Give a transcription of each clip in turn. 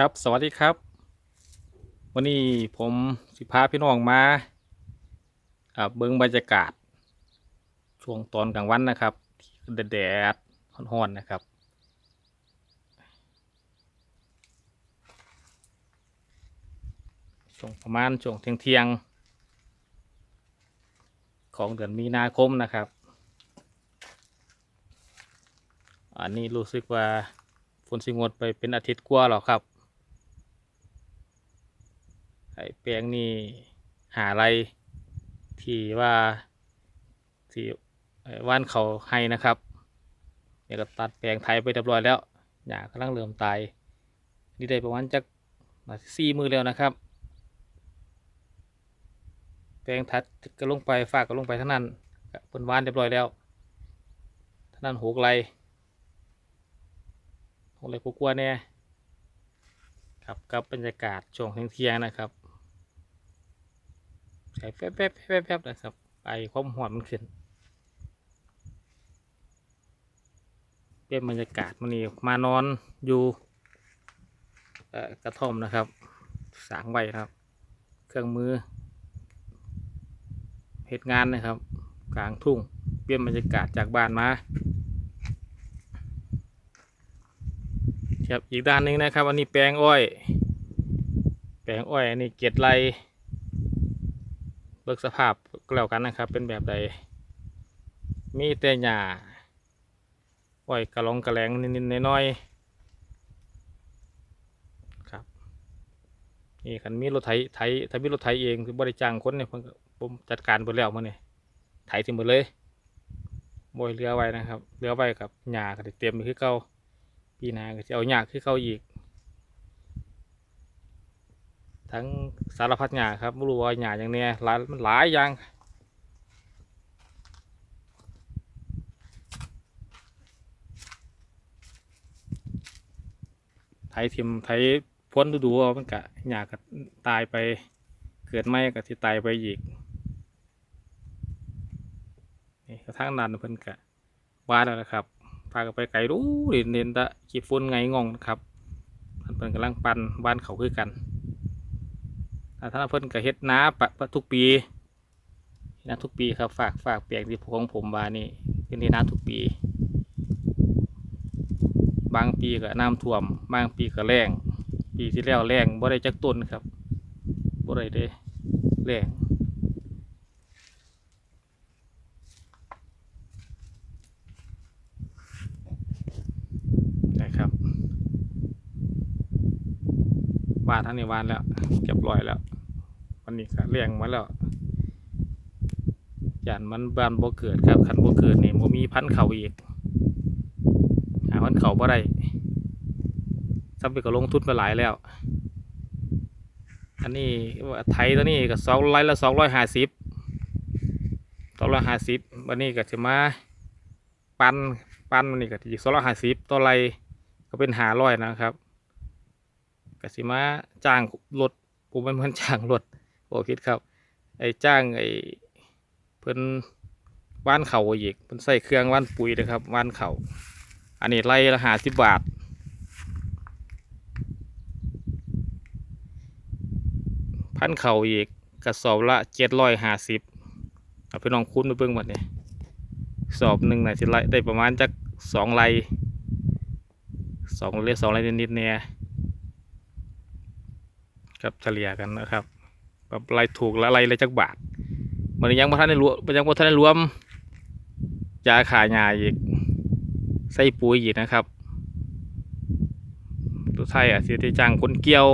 ครับสวัสดีครับ วันนี้ผมสิพาพี่น้องมาเบิ้งบรรยากาศ ช่วงตอนกลางวันนะครับแดดๆร้อนๆนะครับ ช่วงประมาณช่วงเที่ยงๆของเดือนมีนาคมนะครับ อันนี้รู้สึกว่าฝนสิงดไปเป็นอาทิตย์กว่าแล้วครับ แปลงนี่หาอะไรที่ว่าที่ว่านเขาให้นะครับเนี่ยก็ตัดแปลงไทยไปเรียบร้อยแล้วหญ้ากำลังเริ่มตายนี่ได้ประมาณจักมาสี่มือแล้วนะครับ แปลงทัดก็ลงไปฝากก็ลงไปเท่านั้นเพิ่นว่านเรียบร้อยแล้วเท่านั้นหกไรหกไรกลัวาๆเนี่ยครับกับบรรยากาศช่วงเที่ยงนะครับ ใช้แป๊บแป๊บแป๊บแป๊บนะครับไอความหอมมันขึ้นเป็นบรรยากาศมันนี่มานอนอยู่เอ่อกระท่อมนะครับ สางใบครับ เครื่องมือเหตุงานนะครับ กลางทุ่งเปลี่ยนบรรยากาศจากบ้านมาครับอีกด้านหนึ่งนะครับ อันนี้แปลงอ้อย แปลงอ้อยอันนี้เกล็ดไร เบิกสภาพก็แล้วกันนะครับ เป็นแบบใด มีแต่หญ้าอ้อยกระลองกระแหลงนิดๆน้อยๆครับนี่คันมีรถไถไถถ้ามีรถไถเองคือบริจ้างคนเนี่ยผมจัดการไปแล้วมื่อนี่ไถทิ้งหมดเลยบอยเรือไว้นะครับเรือไว้กับหญ้าก็ได้เต็มคือเก่าปีหน้าก็จะเอาหญ้าคือเก่าอีก ทั้งสารพัดหญ้าครับไม่รู้ว่าหญ้าอย่างเนี้ยหลายมันหลายอย่างไถทิมไถพ้นฤดูเอามันกะหญ้าก็ตายไปเกิดไม่ก็ที่ตายไปอีกนี่กระทั่งนันเพิ่นกะบ้านแล้วนะครับพากันไปไกลรู้ดินเน้นตะขีดฝุ่นไงงงนะครับเพิ่นกำลังปั่นบ้านเขาคือกัน ท่านเพิ่นก็เฮ็ดนาปะปะทุกปีเฮ็ดนาทุกปีครับฝากฝากเปียกที่ของผมบานี่เป็นที่นาทุกปี บางปีก็น้ำท่วม บางปีก็แล้งปีที่แล้วแล้งบ่ได้จักต้นครับบ่ได้เด้แล้งนะครับวานทั้งนี้วานแล้วเรียบร้อยแล้ว วันนี้ก็เลี้ยงมาแล้วยานมันบานบ่เกิดครับคันบ่เกิดนี่บ่มีพันเข่าอีกหาพันเข่าบ่ได้ซับไปก็ลงทุนไปหลายแล้ว อันนี้ไทยตัวนี้ก็สองไรละสองร้อยห้าสิบสองร้อยห้าสิบวันนี้ก็จะมาปันปันวันนี้ก็อีกสองร้อยห้าสิบตัวไรก็เป็นห้าร้อยนะครับกสิมาจ้างรถผมเป็นคนจ้างรถ โอ้คิดครับ ไอ้จ้างไอ้เพิ่นว่านเข่าอีกเพิ่นใส่เครื่องว่านปุ๋ยนะครับว่านเขาอันนี้ไล่ละห้าสิบบาทพันเข่าอีกกระสอบละเจ็ดร้อยห้าสิบเอาไปลองคุ้นดูเบิ่งหมดเนี่ยสอบหนึ่งน่ะสิไล่ได้ประมาณจักสองไร่สองเรียกสองไร่นิดๆเนี่ยครับเฉลี่ยกันนะครับ แบบไรถูกและไรเลยจักบาทมันยังบ่ทันได้รวมมันยังบ่ทันได้รวมยาขายยาอีกใส่ปุ๋ยอีกนะครับตัวไทยอะเสิได้จ้างคนเกี่ยว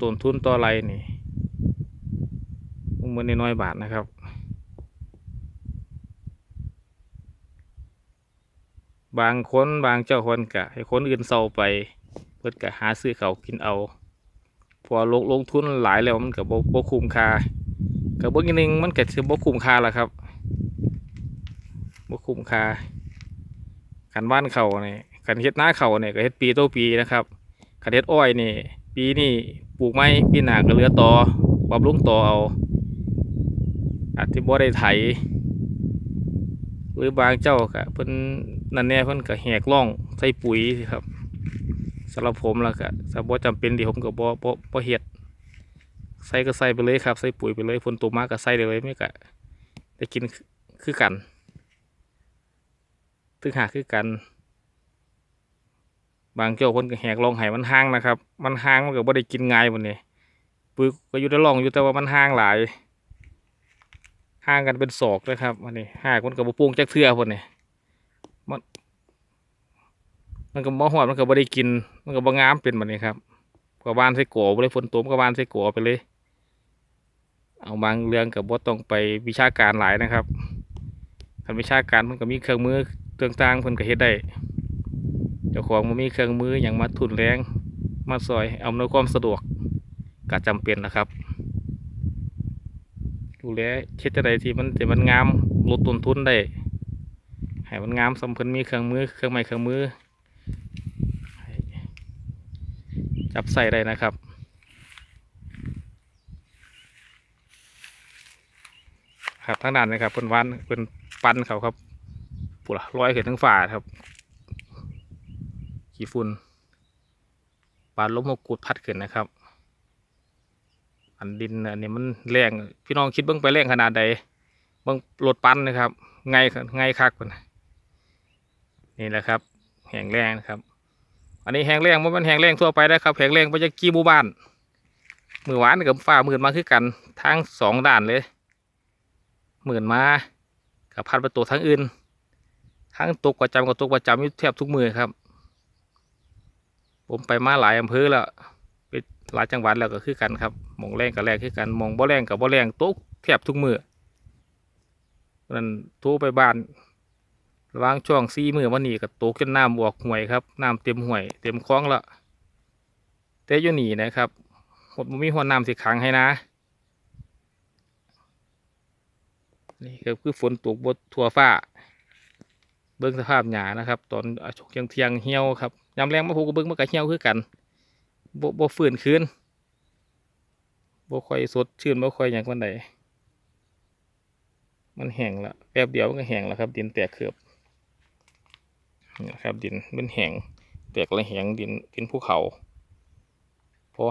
ต้นทุนต่อไรนี่มันน้อยบาทนะครับบางคนบางเจ้าคนกะให้คนอื่นเศร้าไป เพิ่นก็หาซื้อเขากินเอา พอลงลงทุนหลายแล้วมันก็บ่บ่คุ้มค่าก็เบิ่งอีกหนึงมันก็สิบ่คุ้มค่าละครับบ่คุ้มค่าคันบ้านเขาเนี่คันเฮ็ดนาเขาเนี่ยก็เฮ็ดปีต่อปีนะครับคันเฮ็ดอ้อยนี่ ปีนี้ปลูกไม้ปีหน้าก็เหลือต่อบำรุงต่อเอาอาจสิบ่ได้ไถหรือบางเจ้าก็เพิ่นนั่นแน่เพิ่นก็แหกร่องใส่ปุ๋ยครับำหรับผมแล้วก็ถ้าบ่จำเป็นที่ผมก็บ่บ่บ่เฮ็ดใส่ก็ใส่ไปเลยครับ ใส่ปุ๋ยไปเลยฝนตกมาก็ใส่ได้เลยไม่ก็ได้กินคือกันถึงหาคือกัน บางเจ้าคนก็แหกลองให้มันห่างนะครับ มันห่างมันก็บ่ได้กินง่ายบัดนี้ปุ๋ยก็อยู่ได้ลองอยู่แต่ว่ามันห่างหลายห่างกันเป็นศอกเลยครับอันนี้หากมันก็บ่โป่งจักเทื่อพุ่นนี่ มันก็บ่ฮอดมันก็บ่ได้กิน มันก็บ่งามเป็นแบัดนี้ครับก็บ้านใส่กัวบ่ได้ฝนตกก็บ้านใส่กัวไปเลย เอาบางเรื่องก็บ่ต้องไปวิชาการหลายนะครับคันวิชาการมันก็มีเครื่องมือต่างๆเพิ่นก็เฮ็ดได้เจ้าของมันมีเครื่องมืออย่างมาทุนแรง มาซอยอำนวยความสะดวกก็จำเป็นนะครับดูแลเฮ็ดจังไดที่มันที่มันงามลดต้นทุนได้ให้มันงามสำเพิ่นมีเครื่องมือเครื่องไม้เครื่องมือให้ จับใส่ได้นะครับ ครับทางด้านนะครับเพิ่นวานเพิ่นปั้นเขาครับปุระลอยขึ้นทั้งฝ่าครับ ขี้ฝุ่นปานลมมกุดพัดขึ้นนะครับ อันดินอันนี้มันแรงพี่น้องคิดเบิ้งไปแรงขนาดใดเบิ้งรถปั้นนะครับไงไงคักกว่านนี่แหละครับ แห้งแรงนะครับ อันนี้แห้งแรงมันเป็นแห้งแรงทั่วไปนะครับแห้งแรงไปจากกี่หมู่บ้าน มือหวานกับฟ้ามืดมาคือกันทั้งสองด้านเลยหมืดมากับพัดประตูทั้งอื่น ทั้งตกประจำกับตกประจำอยู่แทบทุกมือครับ ผมไปมาหลายอำเภอแล้วไปหลายจังหวัดแล้วก็คือกันครับมองแรงกับแรงคือกันมองบ่แรงกับบ่แรงตกแทบทุกมือนั่นทรไปบ้าน ระวางช่วงสี่มือวันนี้ก็ตกจนน้ำออกห่วยครับน้ำเต็มห่วย เต็มคลองล้วแต่อยู่นีนะครับหมดมีหัวน้ำสิขังให้นะนี่ก็คือฝนตกบดทั่วฟ้า เบิ้องสภาพหญ้านะครับ ตอนอะช่วงเที่ยงเหี่ยวครับยามแรงมาพูก็เบิ้องมันก็เหี่ยวคือกันบ่บ่ฟื้นคืนบ่ค่อยสดชื่นบ่ค่อยหยังปานใดมันแห้งละแป๊บเดียวมันก็แห้งแล้วครับ ดินแตกเขือบ นี่นะครับดินมันแห้งแตกละแห้งดินดินภูเขาพอ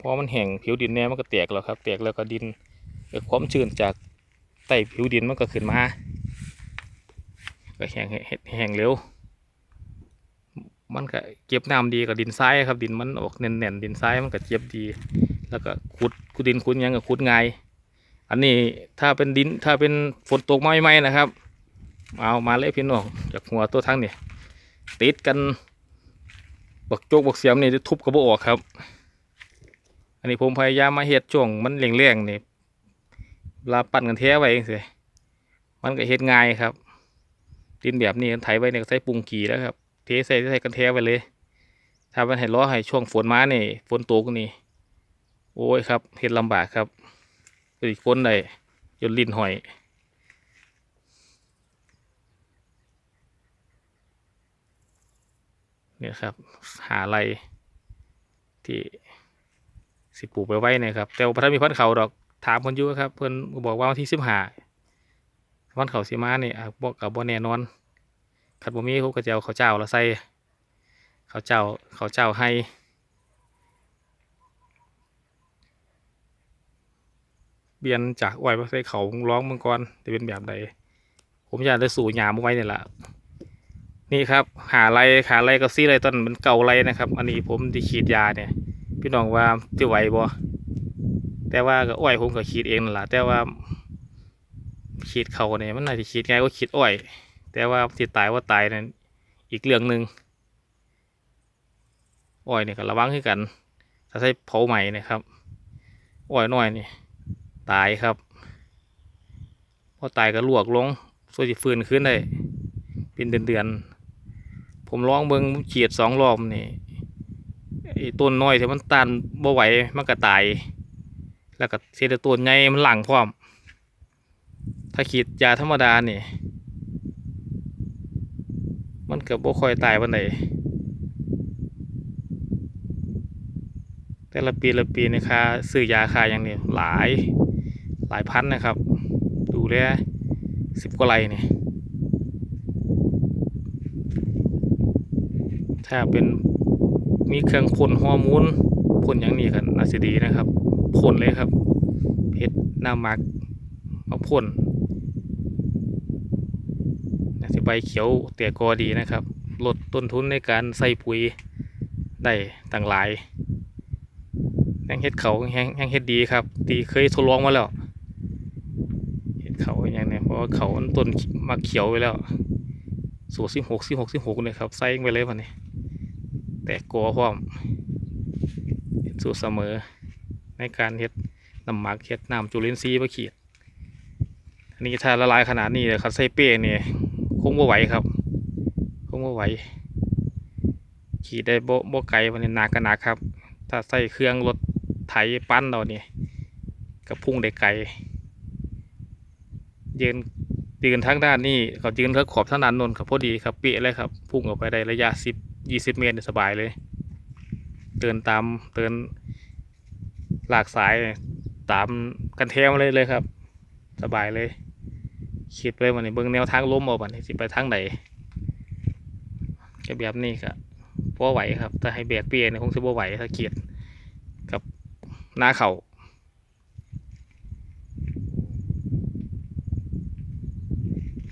พอมันแห้งผิวดินแน่มันก็แตกแล้วครับ แตกแล้วก็ดินเกิดความชื้นจากใต้ผิวดินมันก็ขึ้นมาก็แห้งแห้งเร็ว มันก็เก็บน้ำดีกับดินทรายครับ ดินมันออกแน่นๆดินทรายมันก็เจ็บดี แล้วก็ขุดขุดดินขุดยังก็ขุดง่ายอันนี้ถ้าเป็นดินถ้าเป็นฝนตกไม่ไหมนะครับ เอามาเลยพี่น้องจากหัวตัวทั้งเนี่ย ติดกัน บักโจกบักเสียมนี่ทุบกระบอกครับ อันนี้ผมพยายามมาเฮ็ดช่วงมันแรงๆนี่เวลาปั่นกันแท้ไว้เองสิมันก็เฮ็ดง่ายครับ ดินแบบนี้ไถไว้เนี่ยใส่ปรุงกีแล้วครับ เทใส่ใส่กันแท้ไปเลย ถ้ามันให้ล้อให้ช่วงฝนมาเนี่ยฝนตกนี่ โอ้ยครับเฮ็ดลำบากครับอีกคนได้จนลิ้นหอย เนี่ยครับหาอะไรที่สิปลูกไปไว้เนี่ยครับ แต่ว่าพระมีพันเขาดอกถามคนอยู่ครับเพิ่นบอกว่าวันที่สิบห้าวันเขาสิมาเนี่ยบอกกับบ่แน่นอนขัดบ่มีเขาก็จะเอาข้าวเจ้าละใส่ข้าวเจ้าข้าวเจ้าให้เบียนจากอ้อยมาใส่เขาร้องมังกรจะเป็นแบบใดผมอยากได้สู่ยามเอาไว้เนี่ยแหละ นี่ครับหาไรหาไรก็ซี่ไรต้นมันเก่าไรนะครับ อันนี้ผมที่ฉีดยาเนี่ย พี่น้องว่าจะไหวบ่แต่ว่าก็อ้อยผมก็ฉีดเองนั่นแหละแต่ว่าฉีดเขาเนี่ยมันน่าจะฉีดง่ายกว่าฉีดอ้อย แต่ว่าที่ตายว่าตายนั้นอีกเรื่องหนึ่งอ้อยเนี่ยก็ระวังคือกัน ถ้าใช้เผาใหม่นะครับอ้อยน้อยนี่ตายครับพอตายก็ลวกลงส่วนจะฟื้นขึ้นได้เป็นเดือนๆ ผมลองเบิงผมฉีดสองรอบนี่ไอ้ต้นน้อยที่มันตันบ่ไหวมันก็ตาย แล้วก็เสียแต่ต้นใหญ่มันหลังพร้อม ถ้าฉีดยาธรรมดานี่ มันเก็บ่ค่อยตายปานใดแต่ละปีละปีนี่ค่าซื้อยาค่าอย่างนี้หลายหลายพันนะครับ ดูแลสิบกว่าไรนี่ย ถ้าเป็นมีเครื่องพ่นฮอร์โมนพ่นอย่างนี้กันน่าสิดีนะครับพ่นเลยครับเฮ็ดน้ำหมักมาพ่นน่าสิใบเขียวแต่กอดีนะครับลดต้นทุนในการใส่ปุ๋ยได้ต่างหลายแห่งเฮ็ดเขาแห่งแห่งเฮ็ดดีครับตีเคยทดลองมาแล้วเฮ็ดเขาอย่างเนี้ยเพราะว่าเขามันต้นมักเขียวไว้แล้วสูตรสิบหกสิบหกสิบหกเลยครับใส่ไปเลยวันนี้ แต่กลัวพร้อมเฮ็ดสูตรเสมอในการเฮ็ดน้ำหมักเฮ็ดน้ำจุลินทรีย์มาขีดอันนี้ถ้าละลายขนาดนี้เลยครับใส่เป้เนี่ยคงบ่ไหวครับ คงบ่ไหว ขีดได้โบ่บ่ไกลวันนี้หนักก็หนักครับ ถ้าใส่เครื่องรถไถปั้นเราเนี่ยก็พุ่งได้ไกลยืนยืนทางด้านนี้เขายืนเขาขอบทางด้านนนครับพอดีครับเปีะเลยครับ พุ่งออกไปได้ระยะสิบ ยี่สิบเมตรสบายเลยเดินตามเดินหลากสายตามกันแทมเลยเลยครับ สบายเลย คิดเลยวันนี้เบิ่งแนวทางล้มเอาบัดนี้สิไปทางไหนก็แบบนี้ครับพอไหวครับแต่ให้แบกเปียเนี่ยคงสิบ่ไหวถ้าเกียดกับหน้าเขา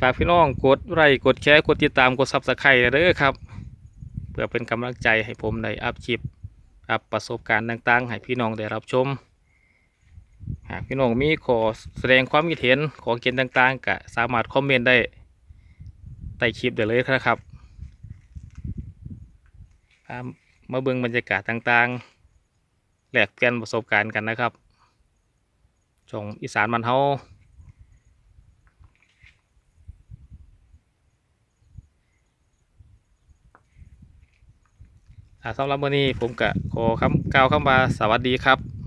ฝากพี่น้องกดไลค์กดแชร์กดติดตามกดซับสไครต์เด้อครับ พื่อเป็นกำลังใจให้ผมได้อัพคลิปอัพประสบการณ์ต่างๆ ให้พี่น้องได้รับชม หากพี่น้องมีขอแสดงความคิดเห็นขอเขียนต่างๆก็สามารถคอมเมนต์ได้ใต้คลิปได้เลยนะครับมาเบิ่งบรรยากาศต่างๆแลกเปลี่ยนประสบการณ์กันนะครับช่องอีสานมันเฮา สำหรับวันนี้ผมกะขอคำกล่าวคำว่าสวัสดีครับ